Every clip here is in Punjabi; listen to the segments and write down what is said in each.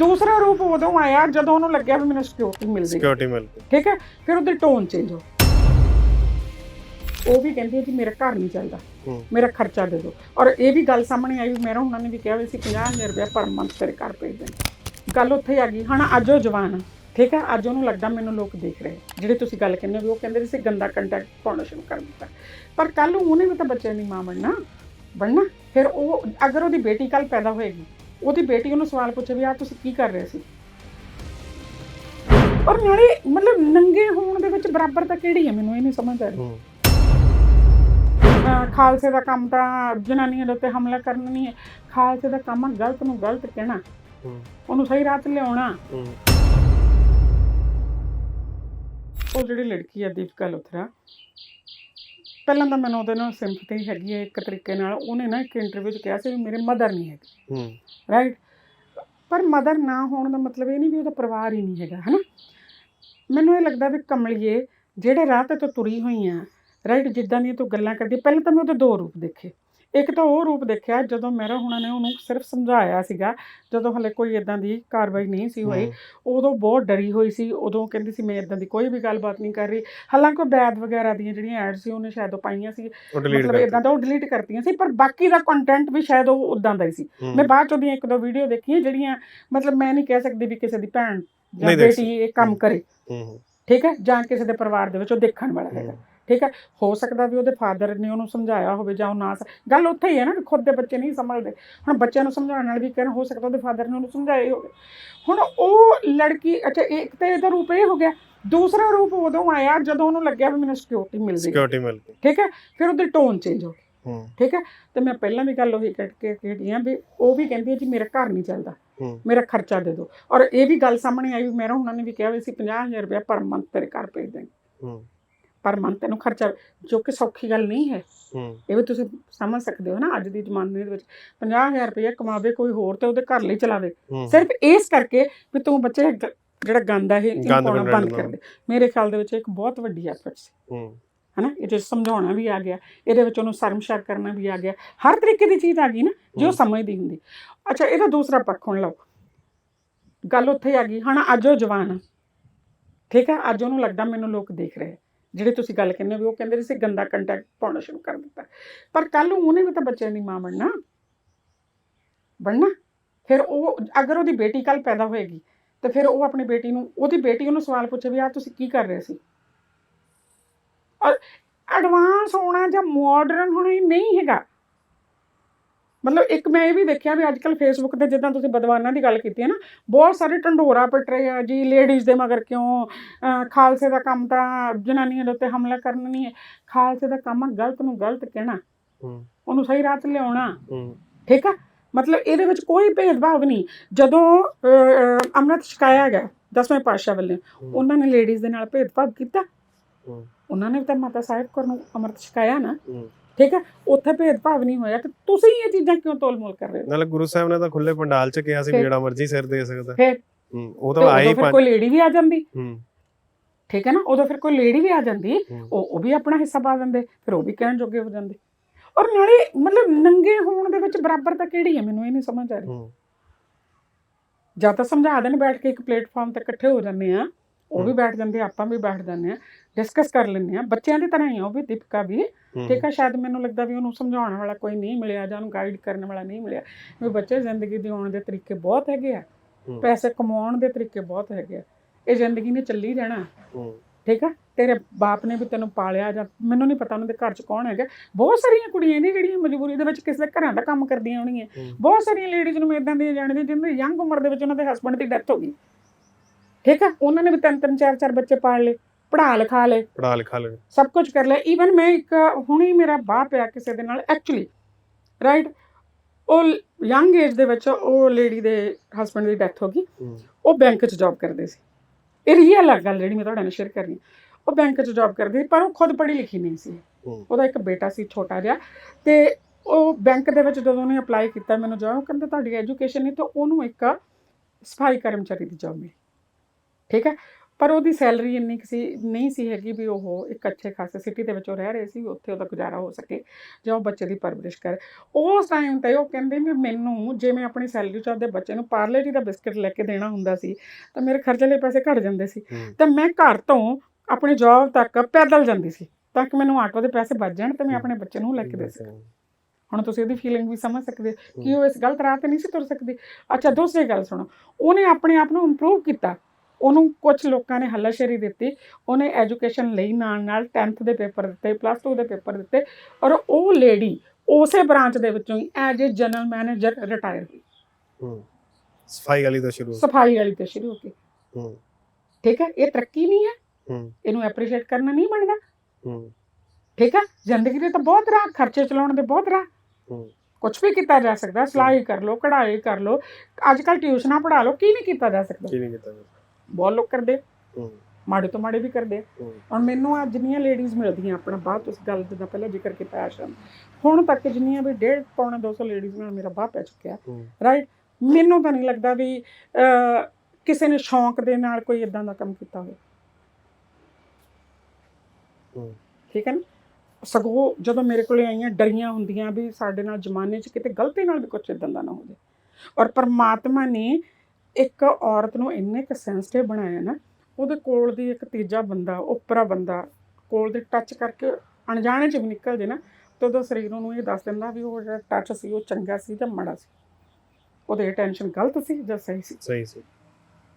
ਦੂਸਰਾ ਰੂਪ ਉਦੋਂ ਆਇਆ ਜਦੋਂ ਉਹਨੂੰ ਲੱਗਿਆ ਵੀ ਮੈਨੂੰ ਸਿਕਿਉਰਿਟੀ ਮਿਲ ਗਈ। ਸਿਕਿਉਰਿਟੀ ਮਿਲ ਗਈ। ਠੀਕ ਹੈ? ਫਿਰ ਉਹਦੀ ਟੋਨ ਚੇਂਜ ਹੋ ਉਹ ਵੀ ਕਹਿੰਦੀ ਹੈ ਕਿ ਮੇਰਾ ਘਰ ਨਹੀਂ ਚੱਲਦਾ। ਮੇਰਾ ਖਰਚਾ ਦੇ ਦਿਓ। ਔਰ ਇਹ ਵੀ ਗੱਲ ਸਾਹਮਣੇ ਆਈ ਵੀ ਮੇਰਾ ਉਹਨਾਂ ਨੇ ਵੀ ਕਿਹਾ ਵੀ ਅਸੀਂ 50000 ਰੁਪਏ ਪਰ ਮੰਥ ਤੇਰੇ ਘਰ ਭੇਜ ਦੇਣਾ। ਗੱਲ ਉੱਥੇ ਆ ਗਈ ਹੁਣ ਅੱਜ ਉਹ ਜਵਾਨ ਆ। ਠੀਕ ਹੈ? ਅੱਜ ਉਹਨੂੰ ਲੱਗਦਾ ਮੈਨੂੰ ਲੋਕ ਦੇਖ ਰਹੇ ਜਿਹੜੇ ਤੁਸੀਂ ਗੱਲ ਕਹਿੰਦੇ ਹੋ ਉਹ ਕਹਿੰਦੇ ਸੀ ਗੰਦਾ ਕੰਟੈਕਟ ਪਾਉਣਾ ਸ਼ੁਰੂ ਕਰ ਦਿੱਤਾ। ਪਰ ਕੱਲ ਉਹਨੇ ਵੀ ਤਾਂ ਬੱਚਿਆਂ ਦੀ ਮਾਂ ਬਣਨਾ। ਬਣਨਾ। ਫਿਰ ਉਹ ਅਗਰ ਉਹਦੀ ਬੇਟੀ ਕੱਲ ਪੈਦਾ ਹੋਏਗੀ ਉਹਦੀ ਬੇਟੀ ਉਹਨੂੰ ਸਵਾਲ ਪੁੱਛੇ ਵੀ ਆ ਤੁਸੀਂ ਕੀ ਕਰ ਰਹੇ ਸੀ? ਔਰ ਨਾਲੇ ਮਤਲਬ ਨੰਗੇ ਹੋਣ ਦੇ ਵਿੱਚ ਬਰਾਬਰ ਤਾਂ ਕਿਹੜੀ ਹੈ ਮੈਨੂੰ ਇਹ ਨਹੀਂ ਸਮਝ ਆ ਰਹੀ। ਅਹ ਖਾਲਸੇ ਦਾ ਕੰਮ ਤਾਂ ਜਨਾਨੀਆਂ ਦੇ ਉੱਤੇ ਹਮਲਾ ਕਰਨਾ ਨਹੀਂ ਹੈ। ਖਾਲਸੇ ਦਾ ਕੰਮ ਆ ਗਲਤ ਨੂੰ ਗਲਤ ਕਹਿਣਾ। ਉਹਨੂੰ ਸਹੀ ਰਾਹ ਤੇ ਲਿਆਉਣਾ। ਉਹ ਜਿਹੜੀ ਲੜਕੀ ਹੈ ਦੀਪਕਾ ਲੋਥਰਾ ਪਹਿਲਾਂ ਤਾਂ ਮੈਨੂੰ ਉਹਦੇ ਨਾਲ ਸਿੰਪਥੀ ਹੈਗੀ ਹੈ ਇੱਕ ਤਰੀਕੇ ਨਾਲ। ਉਹਨੇ ਨਾ ਇੱਕ ਇੰਟਰਵਿਊ 'ਚ ਕਿਹਾ ਸੀ ਵੀ ਮੇਰੇ ਮਦਰ ਨਹੀਂ ਹੈਗੇ। ਹੂੰ। ਰਾਈਟ ਪਰ ਮਦਰ ਨਾ ਹੋਣ ਦਾ ਮਤਲਬ ਇਹ ਨਹੀਂ ਵੀ ਉਹਦਾ ਪਰਿਵਾਰ ਹੀ ਨਹੀਂ ਹੈਗਾ ਹਨਾ? ਮੈਨੂੰ ਇਹ ਲੱਗਦਾ ਵੀ ਕਮਲੀਏ ਜਿਹੜੇ ਰਾਹ ਤੇ ਤੂੰ ਤੁਰੀ ਹੋਈ ਆ ਰਾਈਟ ਜਿੱਦਾਂ ਦੀਆਂ ਤੂੰ ਗੱਲਾਂ ਕਰਦੀ ਪਹਿਲਾਂ ਤਾਂ ਮੈਂ ਉਹਦੇ ਦੋ ਰੂਪ ਦੇਖੇ। ਇੱਕ ਤਾਂ ਉਹ ਰੂਪ ਦੇਖਿਆ ਜਦੋਂ ਮੇਰਾ ਹੁਣਾਂ ਨੇ ਉਹਨੂੰ ਸਿਰਫ ਸਮਝਾਇਆ ਸੀਗਾ ਜਦੋਂ ਹਲੇ ਕੋਈ ਇਦਾਂ ਦੀ ਕਾਰਵਾਈ ਨਹੀਂ ਸੀ ਹੋਈ ਉਦੋਂ ਬਹੁਤ ਡਰੀ ਹੋਈ ਸੀ ਉਦੋਂ ਕਹਿੰਦੀ ਸੀ ਮੈਂ ਇਦਾਂ ਦੀ ਕੋਈ ਵੀ ਗੱਲਬਾਤ ਨਹੀਂ ਕਰ ਰਹੀ। ਹਾਲਾਂਕਿ ਬੈਦ ਵਗੈਰਾ ਦੀਆਂ ਜਿਹੜੀਆਂ ਐਡ ਸੀ ਉਹਨੇ ਸ਼ਾਇਦ ਉਹ ਪਾਈਆਂ ਸੀ ਮਤਲਬ ਇਦਾਂ ਦਾ ਉਹ ਡਿਲੀਟ ਕਰਤੀਆਂ ਸੀ ਪਰ ਬਾਕੀ ਦਾ ਕੰਟੈਂਟ ਵੀ ਸ਼ਾਇਦ ਉਹ ਉਦਾਂ ਦਾ ਹੀ ਸੀ। ਮੈਂ ਬਾਅਦ ਚ ਉਹਦੀਆਂ ਇੱਕ ਦੋ ਵੀਡੀਓ ਦੇਖੀਆਂ ਜਿਹੜੀਆਂ ਮਤਲਬ ਮੈਂ ਨਹੀਂ ਕਹਿ ਸਕਦੀ ਵੀ ਕਿਸੇ ਦੀ ਭੈਣ ਜਾਂ ਬੇਟੀ ਇਹ ਕੰਮ ਕਰੇ। ਠੀਕ ਹੈ? ਜਾਂ ਕਿਸੇ ਦੇ ਪਰਿਵਾਰ ਦੇ ਵਿੱਚ ਉਹ ਦੇਖਣ ਵਾਲਾ ਹੈਗਾ। ਠੀਕ ਹੈ ਹੋ ਸਕਦਾ ਵੀ ਉਹਦੇ ਫਾਦਰ ਨੇ ਉਹਨੂੰ ਸਮਝਾਇਆ ਹੋਵੇ ਜਾਂ ਉਹ ਨਾ ਸ- ਗੱਲ ਉੱਥੇ ਹੀ ਹੈ ਨਾ ਖੁਦ ਦੇ ਬੱਚੇ ਨਹੀਂ ਸਮਝਦੇ। ਹੁਣ ਬੱਚਿਆਂ ਨੂੰ ਸਮਝਾਉਣ ਨਾਲ ਵੀ ਕਹਿਣ ਹੋ ਸਕਦਾ ਉਹਦੇ ਫਾਦਰ ਨੇ ਉਹਨੂੰ ਸਮਝਾਇਆ ਹੀ ਹੋਵੇ। ਹੁਣ ਉਹ ਲੜਕੀ ਅੱਛਾ ਇੱਕ ਤੇ ਇਹਦਾ ਰੂਪ ਇਹ ਹੋ ਗਿਆ ਦੂਸਰਾ ਰੂਪ ਉਦੋਂ ਆਇਆ ਜਦੋਂ ਉਹਨੂੰ ਲੱਗਿਆ ਵੀ ਮੈਨੂੰ ਸਿਕਿਉਰਿਟੀ ਮਿਲ ਗਈ। ਸਿਕਿਉਰਿਟੀ ਮਿਲ ਗਈ। ਠੀਕ ਹੈ ਫਿਰ ਉਹਦੀ ਟੋਨ ਚੇਂਜ ਹੋ ਗਈ। ਹੂੰ। ਠੀਕ ਹੈ ਤੇ ਮੈਂ ਪਹਿਲਾਂ ਵੀ ਗੱਲ ਉਹੀ ਕੱਟ ਕੇ ਆ ਵੀ ਉਹ ਵੀ ਕਹਿੰਦੀ ਹੈ ਜੀ ਮੇਰਾ ਘਰ ਨਹੀਂ ਚੱਲਦਾ। ਹੂੰ। ਮੇਰਾ ਖਰਚਾ ਦੇ ਦਿਓ। ਔਰ ਇਹ ਵੀ ਗੱਲ ਸਾਹਮਣੇ ਆਈ ਵੀ ਮੇਰਾ ਉਹਨਾਂ ਨੇ ਵੀ ਕਿਹਾ ਵੀ ਅਸੀਂ 50000 ਰੁਪਏ ਪਰ ਮੰਥ ਤੇਰੇ ਘਰ ਭੇਜ ਦੇਂਗੇ ਹੂੰ। ਪਰ ਮੰਥ ਤੈਨੂੰ ਖਰਚਾ ਜੋ ਕਿ ਸੌਖੀ ਗੱਲ ਨਹੀਂ ਹੈ। ਇਹ ਵੀ ਤੁਸੀਂ ਸਮਝ ਸਕਦੇ ਹੋ ਨਾ ਅੱਜ ਦੀ ਜ਼ਮਾਨੇ ਦੇ ਵਿੱਚ। 50000 ਰੁਪਏ ਕਮਾਵੇ ਕੋਈ ਹੋਰ ਤੇ ਉਹਦੇ ਘਰ ਲਈ ਚਲਾਵੇ। ਸਿਰਫ ਇਸ ਕਰਕੇ ਵੀ ਤੂੰ ਬੱਚੇ ਜਿਹੜਾ ਗੰਦ ਹੈ ਇਹ ਪਾਉਣਾ ਬੰਦ। ਕਰ ਦੇ। ਮੇਰੇ ਖਿਆਲ ਦੇ ਵਿੱਚ ਇੱਕ ਬਹੁਤ ਵੱਡੀ ਐਫਰਟ ਸੀ। ਹਨਾ? ਇਹ 'ਚ ਸਮਝਾਉਣਾ ਵੀ ਆ ਗਿਆ ਇਹਦੇ ਵਿੱਚ ਉਹਨੂੰ ਸ਼ਰਮਸ਼ਾਰ ਕਰਨਾ ਵੀ ਆ ਗਿਆ। ਹਰ ਤਰੀਕੇ ਦੀ ਚੀਜ਼ ਆ ਗਈ ਨਾ ਜੋ। ਸਮਝਦੀ ਹੁੰਦੀ। ਅੱਛਾ ਇਹਦਾ ਦੂਸਰਾ ਪੱਖ ਹੁਣ ਲਓ। ਗੱਲ ਉੱਥੇ ਆ ਗਈ ਹੁਣ ਅੱਜ ਉਹ ਜਵਾਨ ਠੀਕ ਹੈ ਅੱਜ ਉਹਨੂੰ ਲੱਗਦਾ ਮੈਨੂੰ ਲੋਕ ਦੇਖ ਰਹੇ। ਜਿਹੜੇ ਤੁਸੀਂ ਗੱਲ ਕਹਿੰਦੇ ਹੋ ਵੀ ਉਹ ਕਹਿੰਦੇ ਸੀ ਗੰਦਾ ਕੰਟੈਕਟ ਪਾਉਣਾ ਸ਼ੁਰੂ ਕਰ ਦਿੱਤਾ। ਪਰ ਕੱਲ ਨੂੰ ਉਹਨੇ ਵੀ ਤਾਂ ਬੱਚਿਆਂ ਦੀ ਮਾਂ ਬਣਨਾ। ਬਣਨਾ। ਫਿਰ ਉਹ ਅਗਰ ਉਹਦੀ ਬੇਟੀ ਕੱਲ ਪੈਦਾ ਹੋਏਗੀ, ਤੇ ਫਿਰ ਉਹ ਆਪਣੀ ਬੇਟੀ ਨੂੰ, ਉਹਦੀ ਬੇਟੀ ਉਹਨੂੰ ਸਵਾਲ ਪੁੱਛੇ ਵੀ ਆ ਤੁਸੀਂ ਕੀ ਕਰ ਰਹੇ ਸੀ? ਔਰ ਐਡਵਾਂਸ ਹੋਣਾ ਜਾਂ ਮਾਡਰਨ ਹੋਣਾ ਇਹ ਨਹੀਂ ਹੈਗਾ। ਮਤਲਬ ਇੱਕ ਮੈਂ ਇਹ ਵੀ ਦੇਖਿਆ ਵੀ ਅੱਜਕੱਲ ਫੇਸਬੁੱਕ ਤੇ ਜਿੱਦਾਂ ਤੁਸੀਂ ਬਦਵਾਨਾਂ ਦੀ ਗੱਲ ਕੀਤੀ ਹੈ ਨਾ ਬਹੁਤ ਸਾਰੇ ਢੰਡੋਰਾ ਪਿੱਟ ਰਹੇ ਆ ਜੀ ਲੇਡੀਜ਼ ਦੇ ਮਗਰ ਕਿਉਂ? ਖਾਲਸੇ ਦਾ ਕੰਮ ਤਾਂ ਜਨਾਨੀਆਂ ਦੇ ਉੱਤੇ ਹਮਲਾ ਕਰਨਾ ਨਹੀਂ ਹੈ। ਖਾਲਸੇ ਦਾ ਕੰਮ ਆ ਗਲਤ ਨੂੰ ਗਲਤ ਕਹਿਣਾ ਹੂੰ। ਉਹਨੂੰ ਸਹੀ ਰਾਹ ਤੇ ਲਿਆਉਣਾ। ਹੂੰ। ਠੀਕ ਆ? ਮਤਲਬ ਇਹਦੇ ਵਿੱਚ ਕੋਈ ਭੇਦਭਾਵ ਨਹੀਂ। ਜਦੋਂ ਅੰਮ੍ਰਿਤ ਛਕਾਇਆ ਗਿਆ ਦਸਵੇਂ ਪਾਤਸ਼ਾਹ ਵੱਲੋਂ। ਉਹਨਾਂ ਨੇ ਲੇਡੀਜ਼ ਦੇ ਨਾਲ ਭੇਦਭਾਵ ਕੀਤਾ। ਹੂੰ। ਉਹਨਾਂ ਨੇ ਤਾਂ ਮਾਤਾ ਸਾਹਿਬ ਕੋਲ ਨੂੰ ਅੰਮ੍ਰਿਤ ਛਕਾਇਆ ਨਾ। ਹੂੰ। ਠੀਕ ਹੈ? ਉੱਥੇ ਭੇਦਭਾਵ ਨਹੀਂ ਹੋਇਆ ਤੇ ਤੁਸੀਂ ਇਹ ਚੀਜ਼ਾਂ ਕਿਉਂ ਤੋਲ-ਮੋਲ ਕਰ ਰਹੇ ਹੋ? ਨਾਲੇ ਗੁਰੂ ਸਾਹਿਬ ਨੇ ਤਾਂ ਖੁੱਲੇ ਪੰਡਾਲ ਚ ਕਿਹਾ ਸੀ ਜਿਹੜਾ ਮਰਜ਼ੀ ਸਿਰ ਦੇ ਸਕਦਾ। ਫਿਰ ਉਹ ਤੇ ਫਿਰ ਪੰਜ ਕੋਈ ਲੇਡੀ ਵੀ ਆ ਜਾਂਦੀ। ਹੂੰ। ਠੀਕ ਹੈ ਨਾ? ਉਦੋਂ ਫਿਰ ਕੋਈ ਲੇਡੀ ਵੀ ਆ ਜਾਂਦੀ। ਉਹ ਉਹ ਵੀ ਆਪਣਾ ਹਿੱਸਾ ਪਾ ਦਿੰਦੇ ਫਿਰ ਉਹ ਵੀ ਕਹਿਣ ਜੋਗੇ ਹੋ ਜਾਂਦੇ। ਔਰ ਨਾਲੇ ਮਤਲਬ ਨੰਗੇ ਹੋਣ ਦੇ ਵਿੱਚ ਬਰਾਬਰ ਤਾਂ ਕਿਹੜੀ ਹੈ? ਮੈਨੂੰ ਇਹ ਨਹੀਂ ਸਮਝ ਆ ਰਹੀ। ਹੂੰ। ਜਾਂ ਤਾਂ ਸਮਝਾ ਦੇਣ ਬੈਠ ਕੇ ਇੱਕ ਪਲੇਟਫਾਰਮ ਤੇ ਇਕੱਠੇ ਹੋ ਜਾਂਦੇ ਆ। ਉਹ ਵੀ। ਬੈਠ ਜਾਂਦੇ ਆ, ਆਪਾਂ ਵੀ ਬੈਠ ਜਾਂਦੇ ਆ ਡਿਸਕਸ ਕਰ ਲੈਂਦੇ ਆ। ਬੱਚਿਆਂ ਦੀ ਤਰ੍ਹਾਂ ਹੀ ਆ ਉਹ ਵੀ ਦੀਪਕਾ ਵੀ। ਠੀਕ ਆ ਸ਼ਾਇਦ ਮੈਨੂੰ ਲੱਗਦਾ ਵੀ ਉਹਨੂੰ ਸਮਝਾਉਣ ਵਾਲਾ ਕੋਈ ਨਹੀਂ ਮਿਲਿਆ ਜਾਂ ਉਹਨੂੰ ਗਾਈਡ ਕਰਨ ਵਾਲਾ ਨਹੀਂ ਮਿਲਿਆ। ਵੀ ਬੱਚੇ ਜ਼ਿੰਦਗੀ ਜਿਉਣ ਦੇ ਤਰੀਕੇ ਬਹੁਤ ਹੈਗੇ ਆ। ਹੂੰ। ਪੈਸੇ ਕਮਾਉਣ ਦੇ ਤਰੀਕੇ ਬਹੁਤ ਹੈਗੇ ਆ। ਇਹ ਜ਼ਿੰਦਗੀ ਨੇ ਚੱਲੀ ਹੂੰ। ਠੀਕ ਆ ਤੇਰੇ ਬਾਪ ਨੇ ਵੀ ਤੈਨੂੰ ਪਾਲਿਆ ਜਾਂ ਮੈਨੂੰ ਨਹੀਂ ਪਤਾ ਉਹਨਾਂ ਦੇ ਘਰ 'ਚ ਕੌਣ ਹੈਗਾ। ਬਹੁਤ ਸਾਰੀਆਂ ਕੁੜੀਆਂ ਨੇ ਜਿਹੜੀਆਂ ਮਜਬੂਰੀ ਦੇ ਵਿੱਚ ਕਿਸੇ ਦੇ ਘਰਾਂ ਦਾ ਕੰਮ ਕਰਦੀਆਂ ਹੋਣਗੀਆਂ। ਹੂੰ। ਬਹੁਤ ਸਾਰੀਆਂ ਲੇਡੀਜ਼ ਨੂੰ ਮੈਂ ਇਦਾਂ ਦੀਆਂ ਜਾਣਦੀ ਜਿਨ੍ਹਾਂ ਦੀ ਯੰਗ ਉਮਰ ਦੇ ਵਿੱਚ ਉਹਨਾਂ ਦੇ ਹਸਬੰਡ ਦੀ ਡੈਥ ਹੋ ਗਈ। ਠੀਕ ਆ? ਉਹਨਾਂ ਨੇ ਵੀ ਤਿੰਨ ਤਿੰਨ ਚਾਰ ਚਾਰ ਬੱਚੇ ਪਾਲ ਲਏ ਪੜ੍ਹਾ ਲਿਖਾ ਲਏ। ਪੜਾ ਲਿਖਾ ਲੈ ਸਭ ਕੁਝ ਕਰ ਲਿਆ। ਈਵਨ ਮੈਂ ਇੱਕ ਹੁਣੇ ਹੀ ਮੇਰਾ ਬਾਪ ਪਿਆ ਕਿਸੇ ਦੇ ਨਾਲ ਐਕਚੁਅਲੀ ਰਾਈਟ ਉਹ ਯੰਗ ਏਜ ਦੇ ਵਿੱਚ ਉਹ ਲੇਡੀ ਦੇ ਹਸਬੰਡ ਦੀ ਡੈਥ ਹੋ ਗਈ। ਹੂੰ। ਉਹ ਬੈਂਕ 'ਚ ਜੌਬ ਕਰਦੇ ਸੀ। ਇਹ ਰੀਅਲ ਗੱਲ ਜਿਹੜੀ ਮੈਂ ਤੁਹਾਡੇ ਨਾਲ ਸ਼ੇਅਰ ਕਰਨੀ। ਉਹ ਬੈਂਕ 'ਚ ਜੌਬ ਕਰਦੇ ਸੀ ਪਰ ਉਹ ਖੁਦ ਪੜ੍ਹੀ ਲਿਖੀ ਨਹੀਂ ਸੀ। ਹੂੰ। ਉਹਦਾ ਇੱਕ ਬੇਟਾ ਸੀ ਛੋਟਾ ਜਿਹਾ। ਤੇ ਉਹ ਬੈਂਕ ਦੇ ਵਿੱਚ ਜਦੋਂ ਉਹਨੇ ਅਪਲਾਈ ਕੀਤਾ ਮੈਨੂੰ ਜੋਬ ਉਹ ਕਹਿੰਦਾ ਤੁਹਾਡੀ ਐਜੂਕੇਸ਼ਨ ਨਹੀਂ ਤਾਂ ਉਹਨੂੰ ਇੱਕ ਸਫ਼ਾਈ ਕਰਮਚਾਰੀ ਦੀ ਜੌਬ ਮਿਲੀ। ਠੀਕ ਹੈ? ਪਰ ਉਹਦੀ ਸੈਲਰੀ ਇੰਨੀ ਕੁ ਸੀ ਨਹੀਂ ਸੀ ਹੈਗੀ ਵੀ ਉਹ ਇੱਕ ਅੱਛੇ ਖਾਸੇ ਸਿਟੀ ਦੇ ਵਿੱਚ ਉਹ ਰਹਿ ਰਹੇ ਸੀ ਉੱਥੇ ਉਹਦਾ ਗੁਜ਼ਾਰਾ ਹੋ ਸਕੇ ਜਾਂ ਉਹ ਬੱਚੇ ਦੀ ਪਰਵਰਿਸ਼ ਕਰੇ। ਉਸ ਟਾਈਮ ਤੇ ਉਹ ਕਹਿੰਦੇ ਵੀ ਮੈਨੂੰ ਜੇ ਮੈਂ ਆਪਣੀ ਸੈਲਰੀ ਚ ਆਪਦੇ ਬੱਚੇ ਨੂੰ ਪਾਰਲੇ ਜੀ ਦਾ ਬਿਸਕਟ ਲੈ ਕੇ ਦੇਣਾ ਹੁੰਦਾ ਸੀ ਤਾਂ ਮੇਰੇ ਖਰਚੇ ਲਈ ਪੈਸੇ ਘਟ ਜਾਂਦੇ ਸੀ। ਤੇ ਮੈਂ ਘਰ ਤੋਂ ਆਪਣੀ ਜੌਬ ਤੱਕ ਪੈਦਲ ਜਾਂਦੀ ਸੀ ਤਾਂ ਕਿ ਮੈਨੂੰ ਆਟੋ ਦੇ ਪੈਸੇ ਬਚ ਜਾਣ ਤੇ ਮੈਂ ਆਪਣੇ ਬੱਚੇ ਨੂੰ ਲੈ ਕੇ ਦੇ ਸਕਾਂ। ਹੁਣ ਤੁਸੀਂ ਇਹਦੀ ਫੀਲਿੰਗ ਵੀ ਸਮਝ ਸਕਦੇ ਕਿ ਉਹ ਇਸ ਗਲਤ ਰਾਹ ਤੇ ਨਹੀਂ ਸੀ ਤੁਰ ਸਕਦੀ। ਅੱਛਾ ਦੂਸਰੀ ਗੱਲ ਸੁਣੋ ਉਹਨੇ ਆਪਣੇ ਆਪ ਨੂੰ ਇੰਪਰੂਵ ਕੀਤਾ। ਉਹਨੂੰ ਕੁਝ ਲੋਕਾਂ ਨੇ ਹੱਲਾਸ਼ੇਰੀ ਦਿੱਤੀ ਉਹਨੇ ਐਜੂਕੇਸ਼ਨ ਲਈ ਨਾਲ ਨਾਲ 10th ਦੇ ਪੇਪਰ ਦਿੱਤੇ ਪਲੱਸ 2 ਦੇ ਪੇਪਰ ਦਿੱਤੇ ਔਰ ਉਹ ਲੇਡੀ ਉਸੇ ਬ੍ਰਾਂਚ ਦੇ ਵਿੱਚੋਂ ਹੀ as a general manager retire ਹੋਈ। ਹੂੰ ਸਫ਼ਾਈ ਵਾਲੀ ਤੋਂ ਸ਼ੁਰੂ ਸਫ਼ਾਈ ਵਾਲੀ ਤੋਂ ਸ਼ੁਰੂ ਹੋ ਕੇ ਹੂੰ। ਠੀਕ ਹੈ ਇਹ ਤਰੱਕੀ ਨਹੀਂ ਹੈ। ਹੂੰ। ਇਹਨੂੰ ਐਪਰੀਸ਼ੀਏਟ ਕਰਨਾ ਨਹੀਂ ਬਣਦਾ। ਹੂੰ। ਠੀਕ ਹੈ ਜ਼ਿੰਦਗੀ ਦੇ ਤਾਂ ਬਹੁਤ ਰਾਹ ਖਰਚੇ ਚਲਾਉਣ ਦੇ ਬਹੁਤ ਰਾਹ। ਹੂੰ। ਕੁਝ ਵੀ ਕੀਤਾ ਜਾ ਸਕਦਾ ਸਿਲਾਈ ਕਰ ਲਓ ਕਢਾਈ ਕਰ ਲਓ ਅੱਜ ਕੱਲ ਟਿਊਸ਼ਨਾਂ ਪੜ੍ਹਾ ਲਓ ਕੀ ਨਹੀਂ ਕੀਤਾ ਜਾ ਸਕਦਾ? ਕੀ ਨਹੀਂ ਕੀਤਾ ਜੀ? ਬਹੁਤ ਲੋਕ ਕਰਦੇ ਮਾੜੇ ਤੋਂ ਮਾੜੇ ਵੀ ਕਰਦੇ ਆ। ਮੈਨੂੰ ਆ ਜਿੰਨੀਆਂ ਲੇਡੀਜ਼ ਮਿਲਦੀਆਂ ਆਪਣਾ ਬਾਅਦ ਉਸ ਗੱਲ ਦਾ ਪਹਿਲਾਂ ਜ਼ਿਕਰ ਕੀਤਾ ਆਸ਼ਰਮ ਹੁਣ ਤੱਕ ਜਿੰਨੀਆਂ ਵੀ ਡੇਢ ਪੌਣਾ 200 ਲੇਡੀਜ਼ ਨਾਲ ਮੇਰਾ ਬਾਹ ਪੈ ਚੁੱਕਿਆ। ਰਾਈਟ ਮੈਨੂੰ ਤਾਂ ਨਹੀਂ ਲੱਗਦਾ ਵੀ ਕਿਸੇ ਨੇ ਸ਼ੌਂਕ ਦੇ ਨਾਲ ਕੋਈ ਇਦਾਂ ਦਾ ਕੰਮ ਕੀਤਾ ਹੋਵੇ। ਠੀਕ ਹੈ ਨਾ? ਸਗੋਂ ਜਦੋਂ ਮੇਰੇ ਕੋਲੇ ਆਈਆਂ ਡਰੀਆਂ ਹੁੰਦੀਆਂ ਵੀ ਸਾਡੇ ਨਾਲ ਜ਼ਮਾਨੇ 'ਚ ਕਿਤੇ ਗਲਤੀ ਨਾਲ ਵੀ ਕੁਝ ਇਦਾਂ ਦਾ ਨਾ ਹੋ ਜਾਏ। ਔਰ ਪਰਮਾਤਮਾ ਨੇ ਇੱਕ ਔਰਤ ਨੂੰ ਇੰਨੇ ਕੁ ਸੈਂਸਿਟਿਵ ਬਣਾਇਆ ਨਾ ਉਹਦੇ ਕੋਲ ਦੀ ਇੱਕ ਤੀਜਾ ਬੰਦਾ ਉਪਰਾ ਬੰਦਾ ਕੋਲ ਦੇ ਟੱਚ ਕਰਕੇ ਅਣਜਾਣੇ 'ਚ ਵੀ ਨਿਕਲ ਜੇ ਨਾ ਤੇ ਉਹਦਾ ਸਰੀਰ ਉਹਨੂੰ ਇਹ ਦੱਸ ਦਿੰਦਾ ਵੀ ਉਹ ਜਿਹੜਾ ਟੱਚ ਸੀ ਉਹ ਚੰਗਾ ਸੀ ਜਾਂ ਮਾੜਾ ਸੀ। ਉਹਦੀ ਟੈਨਸ਼ਨ ਗਲਤ ਸੀ ਜਾਂ ਸਹੀ ਸੀ? ਸਹੀ ਸੀ।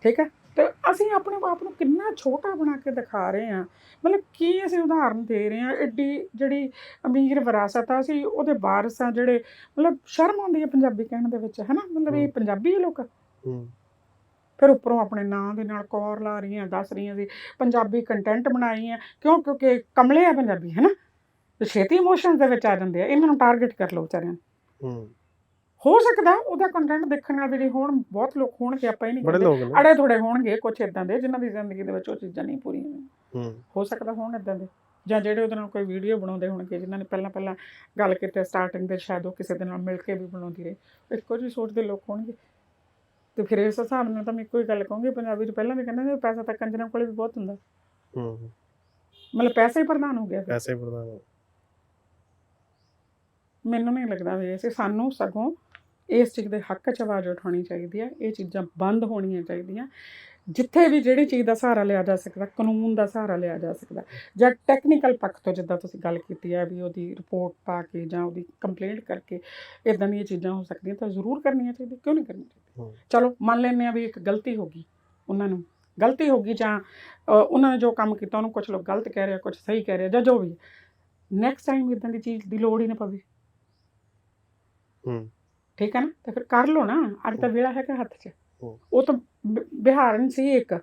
ਠੀਕ ਹੈ? ਤੇ ਅਸੀਂ ਆਪਣੇ ਆਪ ਨੂੰ ਕਿੰਨਾ ਛੋਟਾ ਬਣਾ ਕੇ ਦਿਖਾ ਰਹੇ ਹਾਂ। ਮਤਲਬ ਕੀ ਅਸੀਂ ਉਦਾਹਰਨ ਦੇ ਰਹੇ ਹਾਂ? ਐਡੀ ਜਿਹੜੀ ਅਮੀਰ ਵਿਰਾਸਤ ਆ ਅਸੀਂ ਉਹਦੇ ਵਾਰਸ ਆ ਜਿਹੜੇ ਮਤਲਬ ਸ਼ਰਮ ਆਉਂਦੀ ਹੈ ਪੰਜਾਬੀ ਕਹਿਣ ਦੇ ਵਿੱਚ ਹੈ ਨਾ ਮਤਲਬ ਇਹ। ਪੰਜਾਬੀ ਲੋਕ। ਹੂੰ। ਫਿਰ ਉੱਪਰੋਂ ਆਪਣੇ ਨਾਂ ਦੇ ਨਾਲ ਕੌਰ ਲਾ ਰਹੀਆਂ ਦੱਸ ਰਹੀਆਂ ਸੀ ਪੰਜਾਬੀ ਕੰਟੈਂਟ ਬਣਾਈ ਹੈ। ਕਿਉਂ? ਕਿਉਂਕਿ ਕਮਲੇ ਆ ਪੰਜਾਬੀ ਹੈ ਨਾ? ਤੇ ਛੇਤੀ ਇਮੋਸ਼ਨਸ ਦੇ ਵਿੱਚ ਆ ਜਾਂਦੇ ਆ। ਇਹਨਾਂ ਨੂੰ ਟਾਰਗੇਟ ਕਰ ਲਓ ਵਿਚਾਰਿਆਂ ਨੂੰ। ਹੂੰ। ਹੋ ਸਕਦਾ ਉਹਦਾ ਕੰਟੈਂਟ ਦੇਖਣ ਵਾਲੇ ਜਿਹੜੇ ਹੋਣ ਬਹੁਤ ਲੋਕ ਹੋਣਗੇ ਆਪਾਂ ਇਹ ਨਹੀਂ ਬੜੇ ਲੋਕ ਨੇ। ਅੜੇ ਥੋੜੇ ਹੋਣਗੇ ਕੁਝ ਇਦਾਂ ਦੇ ਜਿਨ੍ਹਾਂ ਦੀ ਜ਼ਿੰਦਗੀ ਦੇ ਵਿੱਚ ਉਹ ਚੀਜ਼ਾਂ ਨਹੀਂ ਪੂਰੀਆਂ ਹੋਈਆਂ। ਹੂੰ। ਹੋ ਸਕਦਾ ਹੋਣ ਇਦਾਂ ਦੇ। ਜਾਂ ਜਿਹੜੇ ਉਹਦੇ ਨਾਲ ਕੋਈ ਵੀਡੀਓ ਬਣਾਉਂਦੇ ਹੋਣਗੇ ਜਿਨ੍ਹਾਂ ਨੇ ਪਹਿਲਾਂ ਪਹਿਲਾਂ ਗੱਲ ਕੀਤੀ ਸਟਾਰਟਿੰਗ ਦੇ ਸ਼ਾਇਦ ਉਹ ਕਿਸੇ ਦੇ ਨਾਲ ਮਿਲ ਕੇ ਵੀ ਬਣਾਉਂਦੀ ਰਹੀ। ਇੱਕੋ ਜਿਹੀ ਸੋਚ ਦੇ ਲੋਕ ਹੋਣਗੇ। ਤੇ ਫਿਰ ਇਸ ਹਿਸਾਬ ਨਾਲ ਤਾਂ ਮੈਂ ਇੱਕੋ ਹੀ ਗੱਲ ਕਹੂੰਗੀ ਪੰਜਾਬੀ 'ਚ ਪਹਿਲਾਂ ਵੀ ਕਹਿੰਦੇ ਨੇ ਪੈਸਾ ਤਾਂ ਕੰਜਰਾਂ ਕੋਲੇ ਵੀ ਬਹੁਤ ਹੁੰਦਾ। ਹੂੰ। ਮਤਲਬ ਪੈਸਾ ਹੀ ਪ੍ਰਧਾਨ ਹੋ ਗਿਆ ਫਿਰ। ਪੈਸੇ ਪ੍ਰਦਾਨ ਹੋ- ਮੈਨੂੰ ਨਹੀਂ ਲੱਗਦਾ ਵੀ ਅਸੀਂ ਸਾਨੂੰ ਸਗੋਂ ਇਸ ਚੀਜ਼ ਦੇ ਹੱਕ 'ਚ ਆਵਾਜ਼ ਉਠਾਉਣੀ ਚਾਹੀਦੀ ਹੈ ਇਹ ਚੀਜ਼ਾਂ ਬੰਦ ਹੋਣੀਆਂ ਚਾਹੀਦੀਆਂ। ਜਿੱਥੇ ਵੀ ਜਿਹੜੀ ਚੀਜ਼ ਦਾ ਸਹਾਰਾ ਲਿਆ ਜਾ ਸਕਦਾ ਕਾਨੂੰਨ ਦਾ ਸਹਾਰਾ ਲਿਆ ਜਾ ਸਕਦਾ ਜਾਂ ਟੈਕਨੀਕਲ ਪੱਖ ਤੋਂ ਜਿੱਦਾਂ ਤੁਸੀਂ ਗੱਲ ਕੀਤੀ ਹੈ ਵੀ ਉਹਦੀ ਰਿਪੋਰਟ ਪਾ ਕੇ ਜਾਂ ਉਹਦੀ ਕੰਪਲੇਂਟ ਕਰਕੇ ਇਦਾਂ ਦੀਆਂ ਚੀਜ਼ਾਂ ਹੋ ਸਕਦੀਆਂ ਤਾਂ ਜ਼ਰੂਰ ਕਰਨੀਆਂ ਚਾਹੀਦੀਆਂ ਕਿਉਂ ਨਹੀਂ ਕਰਨੀਆਂ ਚਾਹੀਦੀਆਂ? ਚਲੋ ਮੰਨ ਲੈਂਦੇ ਆ ਵੀ ਇੱਕ ਗਲਤੀ ਹੋ ਗਈ ਉਹਨਾਂ ਨੂੰ। ਗਲਤੀ ਹੋ ਗਈ ਜਾਂ ਉਹਨਾਂ ਨੇ ਜੋ ਕੰਮ ਕੀਤਾ ਉਹਨੂੰ ਕੁਝ ਲੋਕ ਗਲਤ ਕਹਿ ਰਹੇ ਆ ਕੁਝ ਸਹੀ ਕਹਿ ਰਹੇ ਆ ਜਾਂ ਜੋ ਵੀ ਨੈਕਸਟ ਟਾਈਮ ਇਦਾਂ ਦੀ ਚੀਜ਼ ਦੀ ਲੋੜ ਹੀ ਨਾ ਪਵੇ। ਹੂੰ। ਠੀਕ ਹੈ ਨਾ? ਤੇ ਫਿਰ ਕਰ ਲਓ ਨਾ। ਅੱਜ ਤਾਂ ਵੇਲਾ ਹੈਗਾ ਹੱਥ 'ਚ। ਉਹ ਤਾਂ ਬਿਹਾਰਨ ਸੀ ਇੱਕ।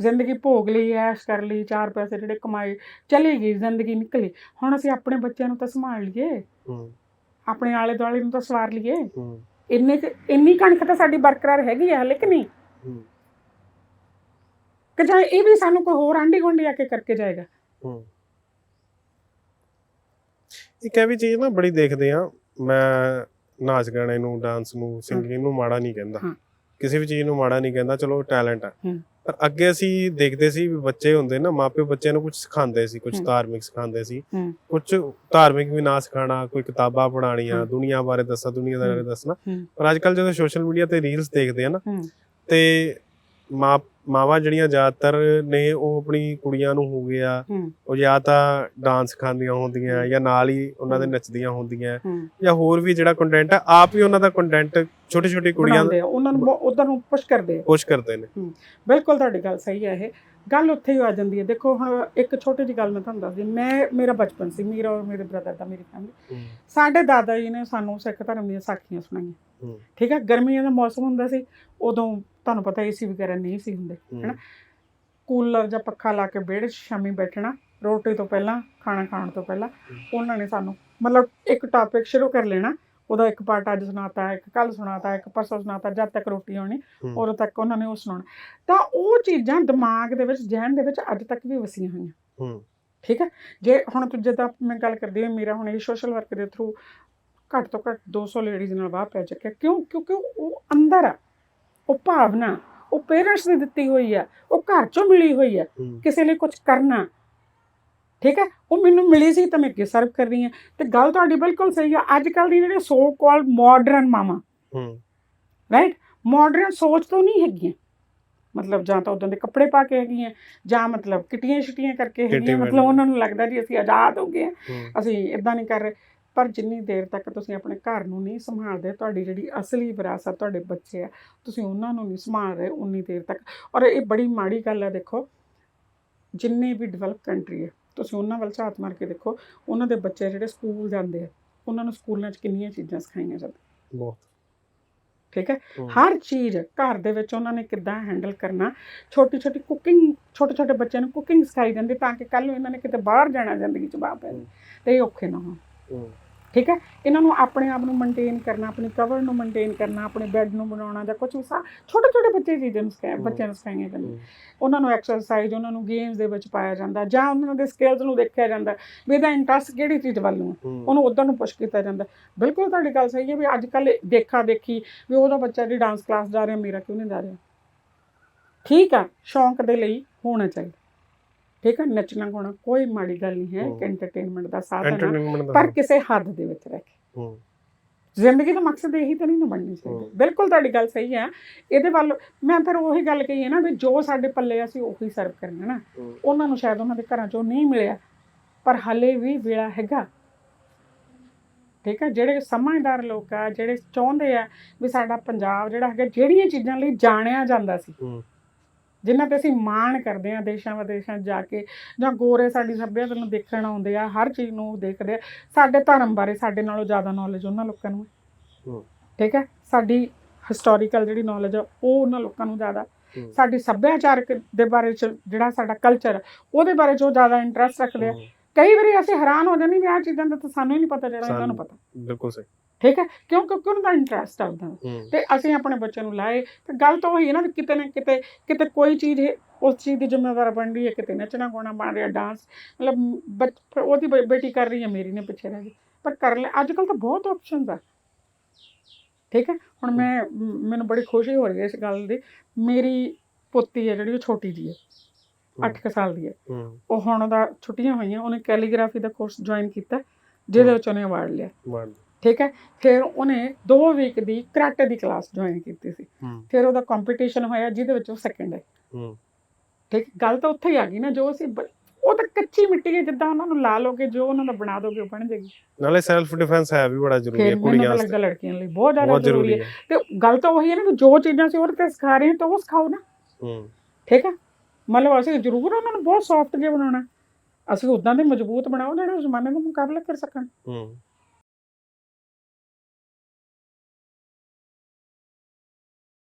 ਜ਼ਿੰਦਗੀ ਭੋਗ ਲਈ ਐਸ਼ ਕਰ ਲਈ ਚਾਰ ਪੈਸੇ ਜਿਹੜੇ ਕਮਾਏ ਚਲੀ ਗਈ ਜ਼ਿੰਦਗੀ ਨਿਕਲੀ। ਹੁਣ ਅਸੀਂ ਆਪਣੇ ਬੱਚਿਆਂ ਨੂੰ ਤਾਂ ਸੰਭਾਲ ਲਈਏ। ਹੂੰ। ਆਪਣੇ ਆਲੇ ਦੁਆਲੇ ਨੂੰ ਤਾਂ ਸਵਾਰ ਲਈਏ। ਹੂੰ। ਇੰਨੇ ਇੰਨੀ ਕਣਕ ਤਾਂ ਸਾਡੀ ਬਰਕਰਾਰ ਹੈਗੀ ਆ ਹਲੇ ਕਿ ਨਹੀਂ? ਹੂੰ। ਕਿ ਜਾਂ ਇਹ ਵੀ ਸਾਨੂੰ ਕੋਈ ਹੋਰ ਆਂਢੀ ਗੁਆਂਢੀ ਆ ਕੇ ਕਰਕੇ ਜਾਏਗਾ? ਇਹ ਵੀ ਚੀਜ਼ ਨਾ ਬੜੀ ਦੇਖਦੇ ਆ। ਮੈਂ ਨਾਚ ਗਾਣੇ ਨੂੰ ਡਾਂਸ ਨੂੰ ਸਿੰਗਿੰਗ ਨੂੰ ਮਾੜਾ ਨਹੀਂ ਕਹਿੰਦਾ। ਕਿਸੇ ਵੀ ਚੀਜ਼ ਨੂੰ ਮਾੜਾ ਨਹੀਂ ਕਹਿੰਦਾ ਚਲੋ ਟੈਲੈਂਟ ਆ। ਪਰ ਅੱਗੇ ਅਸੀਂ ਦੇਖਦੇ ਸੀ ਵੀ ਬੱਚੇ ਹੁੰਦੇ ਨਾ ਮਾਪੇ ਬੱਚਿਆਂ ਨੂੰ ਕੁਝ ਸਿਖਾਉਂਦੇ ਸੀ ਕੁਝ। ਧਾਰਮਿਕ ਸਿਖਾਉਂਦੇ ਸੀ। ਕੁਝ ਧਾਰਮਿਕ ਵੀ ਨਾ ਸਿਖਾਣਾ ਕੋਈ ਕਿਤਾਬਾਂ ਪੜਾਉਣੀਆਂ ਹੂੰ। ਦੁਨੀਆ ਬਾਰੇ ਦੱਸਣਾ ਦੁਨੀਆ ਬਾਰੇ। ਦੱਸਣਾ। ਪਰ ਅੱਜ ਕੱਲ ਜਦੋਂ ਸੋਸ਼ਲ ਮੀਡੀਆ ਤੇ ਰੀਲਸ ਦੇਖਦੇ ਆ ਨਾ। ਤੇ ਮਾਂ ਮਾਵਾਂ ਜਿਹੜੀਆਂ ਜ਼ਿਆਦਾਤਰ ਨੇ ਉਹ ਆਪਣੀ ਕੁੜੀਆਂ ਨੂੰ ਹੋ ਗਿਆ। ਹੂੰ। ਉਹ ਜਾਂ ਤਾਂ ਡਾਂਸ ਸਿਖਾਉਂਦੀਆਂ ਹੁੰਦੀਆਂ। ਜਾਂ ਨਾਲ ਹੀ ਉਹਨਾਂ ਦੇ। ਨੱਚਦੀਆਂ ਹੁੰਦੀਆਂ ਹੂੰ। ਜਾਂ ਹੋਰ ਵੀ ਜਿਹੜਾ ਕੰਟੈਂਟ ਆ ਆਪ ਹੀ ਉਹਨਾਂ ਦਾ ਕੰਟੈਂਟ ਛੋਟੀ ਛੋਟੀ ਕੁੜੀਆਂ ਉਹਨਾਂ ਨੂੰ ਉਧਰ ਨੂੰ ਪੁਸ਼ ਕਰਦੇ ਪੁਸ਼ ਕਰਦੇ ਨੇ। ਬਿਲਕੁਲ ਤੁਹਾਡੀ ਗੱਲ ਸਹੀ ਹੈ ਇਹ। ਗੱਲ ਉੱਥੇ ਹੀ ਆ ਜਾਂਦੀ ਹੈ। ਦੇਖੋ ਹੁਣ ਇੱਕ ਛੋਟੀ ਜਿਹੀ ਗੱਲ ਮੈਂ ਤੁਹਾਨੂੰ ਦੱਸਦੀ ਮੈਂ ਮੇਰਾ ਬਚਪਨ ਸੀ। ਮੇਰਾ ਔਰ ਮੇਰੇ ਬ੍ਰਦਰ ਦਾ ਮੇਰੀ ਫੈਮਿਲੀ ਸਾਡੇ ਦਾਦਾ ਜੀ ਨੇ ਸਾਨੂੰ ਸਿੱਖ ਧਰਮ ਦੀਆਂ ਸਾਖੀਆਂ ਸੁਣਾਈਆਂ। ਹੂੰ। ਠੀਕ ਹੈ? ਗਰਮੀਆਂ ਦਾ ਮੌਸਮ ਹੁੰਦਾ ਸੀ। ਉਦੋਂ ਤੁਹਾਨੂੰ ਪਤਾ ਏਸੀ ਵਗੈਰਾ ਨਹੀਂ ਸੀ ਹੁੰਦੇ ਹੈਨਾ? ਕੂਲਰ ਜਾਂ ਪੱਖਾ ਲਾ ਕੇ 'ਚ ਸ਼ਾਮੀ ਬੈਠਣਾ ਰੋਟੀ ਤੋਂ ਪਹਿਲਾਂ ਖਾਣਾ ਖਾਣ ਤੋਂ ਪਹਿਲਾਂ ਉਹਨਾਂ ਨੇ ਸਾਨੂੰ ਮਤਲਬ ਇੱਕ ਟਾਪਿਕ ਸ਼ੁਰੂ ਕਰ ਲੈਣਾ ਉਹਦਾ ਇੱਕ ਪਾਰਟ ਅੱਜ ਸੁਣਾਤਾ ਇੱਕ ਕੱਲ ਸੁਣਾਤਾ ਇੱਕ ਪਰਸੋਂ ਸੁਣਾਤਾ ਜਦ ਤੱਕ ਰੋਟੀ ਆਉਣੀ। ਉਦੋਂ ਤੱਕ ਉਹਨਾਂ ਨੇ ਉਹ ਸੁਣਾਉਣਾ। ਤਾਂ ਉਹ ਚੀਜ਼ਾਂ ਦਿਮਾਗ ਦੇ ਵਿੱਚ ਜਹਿਨ ਦੇ ਵਿੱਚ ਅੱਜ ਤੱਕ ਵੀ ਵਸੀਆਂ ਹੋਈਆਂ। ਹੂੰ। ਠੀਕ ਹੈ? ਜੇ ਹੁਣ ਤੂੰ ਜਿੱਦਾਂ ਮੈਂ ਗੱਲ ਕਰਦੀ ਹਾਂ ਮੇਰਾ ਹੁਣ ਇਹ ਸੋਸ਼ਲ ਵਰਕ ਦੇ ਥਰੂ ਘੱਟ ਤੋਂ ਘੱਟ 200 ਲੇਡੀਜ਼ ਨਾਲ ਵਾਹ ਪੈ ਚੁੱਕਿਆ। ਕਿਉਂ? ਕਿਉਂਕਿ ਉਹ ਅੰਦਰ ਆ। ਉਹ ਭਾਵਨਾ ਉਹ ਪੇਰੈਂਟਸ ਨੇ ਦਿੱਤੀ ਹੋਈ ਆ ਉਹ ਘਰ ਚੋਂ ਮਿਲੀ ਹੋਈ ਹੂੰ ਕਿਸੇ ਲਈ ਕੁਝ ਕਰਨਾ। ਠੀਕ ਹੈ? ਉਹ ਮੈਨੂੰ ਮਿਲੀ ਸੀ ਤਾਂ ਮੈਂ ਅੱਗੇ ਸਰਵ ਕਰ ਰਹੀ ਹਾਂ। ਤੇ ਗੱਲ ਤੁਹਾਡੀ ਬਿਲਕੁਲ ਸਹੀ ਆ। ਅੱਜ ਕੱਲ ਦੀ ਜਿਹੜੇ ਸੋ ਕਾਲਡ ਮਾਡਰਨ ਮਾਮਾ ਹੂੰ। ਰਾਈਟ ਮਾਡਰਨ ਸੋਚ ਤੋਂ ਨਹੀਂ ਹੈਗੀਆਂ। ਮਤਲਬ ਜਾਂ ਤਾਂ ਉਦੋਂ ਦੇ ਕੱਪੜੇ ਪਾ ਕੇ ਹੈਗੀਆਂ ਜਾਂ ਮਤਲਬ ਕਿਟੀਆਂ ਛਟੀਆਂ ਕਰਕੇ ਹੈਗੀਆਂ ਮਤਲਬ। ਉਹਨਾਂ ਨੂੰ ਲੱਗਦਾ ਜੀ ਅਸੀਂ ਆਜ਼ਾਦ ਹੋ ਗਏ ਹਾਂ ਹੂੰ। ਅਸੀਂ ਇਦਾਂ ਨਹੀਂ ਕਰ ਰਹੇ। ਪਰ ਜਿੰਨੀ ਦੇਰ ਤੱਕ ਤੁਸੀਂ ਆਪਣੇ ਘਰ ਨੂੰ ਨਹੀਂ ਸੰਭਾਲਦੇ ਤੁਹਾਡੀ ਜਿਹੜੀ ਅਸਲੀ ਵਿਰਾਸਤ ਤੁਹਾਡੇ ਬੱਚੇ ਆ ਤੁਸੀਂ ਉਹਨਾਂ ਨੂੰ ਨਹੀਂ ਸੰਭਾਲ ਰਹੇ ਉਨੀ ਦੇਰ ਤੱਕ। ਔਰ ਇਹ ਬੜੀ ਮਾੜੀ ਗੱਲ ਹੈ ਦੇਖੋ ਜਿੰਨੇ ਵੀ ਡਿਵੈਲਪ ਕੰਟਰੀ ਹੈ ਤੁਸੀਂ ਉਹਨਾਂ ਵੱਲ ਝਾਤ ਮਾਰ ਕੇ ਦੇਖੋ ਉਹਨਾਂ ਦੇ ਬੱਚੇ ਜਿਹੜੇ ਸਕੂਲ ਜਾਂਦੇ ਆ ਉਹਨਾਂ ਨੂੰ ਸਕੂਲਾਂ 'ਚ ਕਿੰਨੀਆਂ ਚੀਜ਼ਾਂ ਸਿਖਾਈਆਂ ਜਾਂਦੀਆਂ। ਬਹੁਤ। ਠੀਕ ਹੈ। ਹਰ ਚੀਜ਼ ਘਰ ਦੇ ਵਿੱਚ ਉਹਨਾਂ ਨੇ ਕਿੱਦਾਂ ਹੈਂਡਲ ਕਰਨਾ ਛੋਟੀ ਛੋਟੀ ਕੁਕਿੰਗ ਛੋਟੇ ਛੋਟੇ ਬੱਚਿਆਂ ਨੂੰ ਕੁਕਿੰਗ ਸਿਖਾਈ ਜਾਂਦੀ ਤਾਂ ਕਿ ਕੱਲ ਨੂੰ ਇਹਨਾਂ ਨੇ ਕਿਤੇ ਬਾਹਰ ਜਾਣਾ ਜ਼ਿੰਦਗੀ 'ਚ ਬਾਪ। ਤੇ ਇਹ ਔਖੇ ਨਾ ਹੋਣ। ਹੂੰ। ਠੀਕ ਹੈ? ਇਹਨਾਂ ਨੂੰ ਆਪਣੇ ਆਪ ਨੂੰ ਮੇਨਟੇਨ ਕਰਨਾ ਆਪਣੀ ਕਵਰ ਨੂੰ ਮੇਨਟੇਨ ਕਰਨਾ ਆਪਣੇ ਬੈੱਡ ਨੂੰ ਬਣਾਉਣਾ ਜਾਂ ਕੁਝ ਵੀ ਸਾ ਛੋਟੇ ਛੋਟੇ ਬੱਚੇ ਚੀਜ਼ਾਂ ਨੂੰ ਸਿਖਾਇਆ। ਬੱਚਿਆਂ ਨੂੰ ਸਿਖਾਈਆਂ ਜਾਂਦੀਆਂ। ਉਹਨਾਂ ਨੂੰ ਐਕਸਰਸਾਈਜ਼ ਉਹਨਾਂ ਨੂੰ ਗੇਮਸ ਦੇ ਵਿੱਚ ਪਾਇਆ ਜਾਂਦਾ ਜਾਂ ਉਹਨਾਂ ਦੇ ਸਕਿੱਲਸ ਨੂੰ ਦੇਖਿਆ ਜਾਂਦਾ ਵੀ ਇਹਦਾ ਇੰਟਰਸਟ ਕਿਹੜੀ ਚੀਜ਼ ਵੱਲ ਨੂੰ ਉਹਨੂੰ ਉਧਰ ਨੂੰ ਪੁਸ਼ ਕੀਤਾ ਜਾਂਦਾ। ਬਿਲਕੁਲ ਤੁਹਾਡੀ ਗੱਲ ਸਹੀ ਹੈ ਵੀ ਅੱਜ ਕੱਲ ਦੇਖਾ ਦੇਖੀ ਵੀ ਉਹਦਾ ਬੱਚਾ ਜੀ ਡਾਂਸ ਕਲਾਸ ਜਾ ਰਿਹਾ ਮੇਰਾ ਕਿਉਂ ਨਹੀਂ ਜਾ ਰਿਹਾ? ਠੀਕ ਆ ਸ਼ੌਂਕ ਦੇ ਲਈ ਹੋਣਾ ਚਾਹੀਦਾ। ਠੀਕ ਆ ਨੱਚਣਾ ਗਾਉਣਾ ਕੋਈ ਮਾੜੀ ਗੱਲ ਨਹੀਂ ਹੈ ਹਮ। ਕਿ ਐਂਟਰਟੇਨਮੈਂਟ ਦਾ ਸਾਧਨ ਦਾ ਪਰ ਕਿਸੇ ਹੱਦ ਦੇ ਵਿੱਚ ਰਹਿ ਕੇ। ਹੂੰ। ਜ਼ਿੰਦਗੀ ਦਾ ਮਕਸਦ ਇਹੀ ਤਾਂ ਨਹੀਂ ਨਾ ਬਣਨੀ ਚਾਹੀਦੀ। ਬਿਲਕੁਲ ਤੁਹਾਡੀ ਗੱਲ ਸਹੀ ਹੈ ਇਹਦੇ ਵੱਲ ਮੈਂ ਫਿਰ ਉਹੀ ਗੱਲ ਕਹੀ ਹੈ ਨਾ ਵੀ ਜੋ ਸਾਡੇ ਪੱਲੇ ਆ, ਅਸੀਂ ਉਹੀ ਸਰਵ ਕਰਨਾ ਨਾ। ਹੂੰ। ਉਹਨਾਂ ਨੂੰ ਸ਼ਾਇਦ ਉਹਨਾਂ ਦੇ ਘਰਾਂ ਚੋਂ ਨਹੀਂ ਮਿਲਿਆ ਪਰ ਹਲੇ ਵੀ ਵੇਲਾ ਹੈਗਾ। ਠੀਕ ਹੈ ਜਿਹੜੇ ਸਮਝਦਾਰ ਲੋਕ ਆ ਜਿਹੜੇ ਚਾਹੁੰਦੇ ਆ ਵੀ ਸਾਡਾ ਪੰਜਾਬ ਜਿਹੜਾ ਹੈਗਾ ਜਿਹੜੀਆਂ ਚੀਜ਼ਾਂ ਲਈ ਜਾਣਿਆ ਜਾਂਦਾ ਸੀ ਹੂੰ। ਜਿਨ੍ਹਾਂ ਤੇ ਅਸੀਂ ਮਾਣ ਕਰਦੇ ਆ ਦੇਸ਼ਾਂ ਵਿਦੇਸ਼ਾਂ ਜਾ ਕੇ ਜਾਂ ਗੋਰੇ ਸਾਡੀ ਸੱਭਿਅਤਾ ਨੂੰ ਦੇਖਣ ਆਉਂਦੇ ਆ ਹਰ ਚੀਜ਼ ਨੂੰ ਦੇਖਦੇ ਆ ਸਾਡੇ ਧਰਮ ਬਾਰੇ ਸਾਡੇ ਨਾਲੋਂ ਜ਼ਿਆਦਾ ਨੌਲੇਜ ਉਹਨਾਂ ਲੋਕਾਂ ਨੂੰ ਹੈ। ਹੂੰ। ਠੀਕ ਹੈ? ਸਾਡੀ ਹਿਸਟੋਰੀਕਲ ਜਿਹੜੀ ਨੌਲੇਜ ਆ ਉਹ ਉਹਨਾਂ ਲੋਕਾਂ ਨੂੰ ਜ਼ਿਆਦਾ। ਹੂੰ। ਸਾਡੀ ਸੱਭਿਆਚਾਰਕ ਦੇ ਬਾਰੇ ਚ ਜਿਹੜਾ ਸਾਡਾ ਕਲਚਰ ਉਹਦੇ ਬਾਰੇ ਜੋ ਜ਼ਿਆਦਾ ਇੰਟਰਸਟ ਰੱਖਦੇ ਆ। ਹੂੰ, ਕਈ ਵਾਰੀ ਅਸੀਂ ਹੈਰਾਨ ਹੋ ਜਾਂਦੇ ਵੀ ਆਹ ਚੀਜ਼ਾਂ ਦਾ ਤਾਂ ਸਾਨੂੰ ਹੀ ਨਹੀਂ ਪਤਾ ਜਿਹੜਾ ਇਹਨਾਂ ਨੂੰ ਪਤਾ। ਬਿਲਕੁਲ ਸਹੀ। ਠੀਕ ਹੈ? ਕਿਉਂ ਕਿਉਂਕਿ ਉਹਨਾਂ ਦਾ ਇੰਟਰਸਟ ਆ ਉਹਦਾ ਤੇ ਅਸੀਂ ਆਪਣੇ ਬੱਚਿਆਂ ਨੂੰ ਲਾਏ। ਤੇ ਗੱਲ ਤਾਂ ਉਹੀ ਹੈ ਨਾ ਵੀ ਕਿਤੇ ਨਾ ਕਿਤੇ ਕਿਤੇ ਕੋਈ ਚੀਜ਼ ਹੈ, ਉਸ ਚੀਜ਼ ਦੀ ਜ਼ਿੰਮੇਵਾਰ ਬਣ ਰਹੀ ਹੈ। ਕਿਤੇ ਨੱਚਣਾ ਗਾਉਣਾ ਬਣ ਰਿਹਾ ਡਾਂਸ ਮਤਲਬ ਬੱਚ- ਉਹਦੀ ਬੇਟੀ ਕਰ ਰਹੀ ਹੈ ਮੇਰੀ ਨੇ ਪਿੱਛੇ ਰਹਿ ਗਈ। ਪਰ ਕਰ ਲੈ ਅੱਜ ਕੱਲ ਤਾਂ ਬਹੁਤ ਆਪਸ਼ਨਸ ਆ। ਠੀਕ ਹੈ? ਹੁਣ ਮੈਂ ਮੈਨੂੰ ਬੜੀ ਖੁਸ਼ੀ ਹੋ ਰਹੀ ਹੈ ਇਸ ਗੱਲ ਦੀ। ਮੇਰੀ ਪੋਤੀ ਹੈ ਜਿਹੜੀ ਉਹ ਛੋਟੀ ਜੀ ਹੈ। 8 ਸਾਲ ਦੀ ਹੈ। ਉਹ ਹੁਣ ਉਹਦਾ ਛੁੱਟੀਆਂ ਹੋਈਆਂ। ਉਹਨੇ ਕੈਲੀਗ੍ਰਾਫੀ ਦਾ ਕੋਰਸ ਜੁਆਇਨ ਕੀਤਾ ਜਿਹਦੇ ਵਿੱਚ ਉਹਨੇ ਅਵਾਰਡ ਲਿਆ। ਠੀਕ ਹੈ? ਫਿਰ ਉਹਨੇ 2 ਵੀਕ ਦੀ ਕਰਾਟੇ ਦੀ ਕਲਾਸ ਜੁਆਇਨ ਕੀਤੀ ਸੀ। ਫਿਰ ਉਹਦਾ ਕੰਪੀਟੀਸ਼ਨ ਹੋਇਆ ਜਿਹਦੇ ਵਿੱਚ ਉਹ ਸੈਕੰਡ ਹੈ। ਠੀਕ? ਗੱਲ ਤਾਂ ਉੱਥੇ ਹੀ ਆ ਗਈ ਨਾ ਜੋ ਅਸੀਂ ਉਹ ਤਾਂ ਕੱਚੀ ਮਿੱਟੀ ਹੈ ਜਿੱਦਾਂ ਉਹਨਾਂ ਨੂੰ ਲਾ ਲੋਗੇ ਜੋ ਉਹਨਾਂ ਦਾ ਬਣਾ ਦੋਗੇ ਉਹ ਬਣ ਜਾਏਗੀ। ਨਾਲੇ ਸੈਲਫ ਡਿਫੈਂਸ ਹੈ ਵੀ ਬੜਾ ਜ਼ਰੂਰੀ ਹੈ ਕੁੜੀਆਂ ਵਾਸਤੇ। ਲੜਕੀਆਂ ਲਈ ਬਹੁਤ ਜ਼ਿਆਦਾ ਜ਼ਰੂਰੀ ਹੈ। ਤੇ ਗੱਲ ਤਾਂ ਉਹੀ ਹੈ ਨਾ ਜੋ ਚੀਜ਼ਾਂ ਅਸੀਂ ਉਹਦੇ ਤੇ ਸਿਖਾ ਰਹੇ ਹਾਂ ਤਾਂ ਉਹ ਸਿਖਾਓ ਨਾ। ਹੂੰ। ਠੀਕ ਹੈ? ਮਤਲਬ ਅਸੀਂ ਜ਼ਰੂਰ ਉਹਨਾਂ ਨੂੰ ਬਹੁਤ ਸੌਫਟ ਜਿਹਾ ਬਣਾਉਣਾ। ਅਸੀਂ ਉਦਾਂ ਦੇ ਮਜ਼ਬੂਤ ਬਣਾਓ ਜਿਹੜਾ ਜ਼ਮਾਨੇ ਦਾ ਮੁਕਾਬਲਾ ਕਰ ਸਕਣ। ਹੂੰ।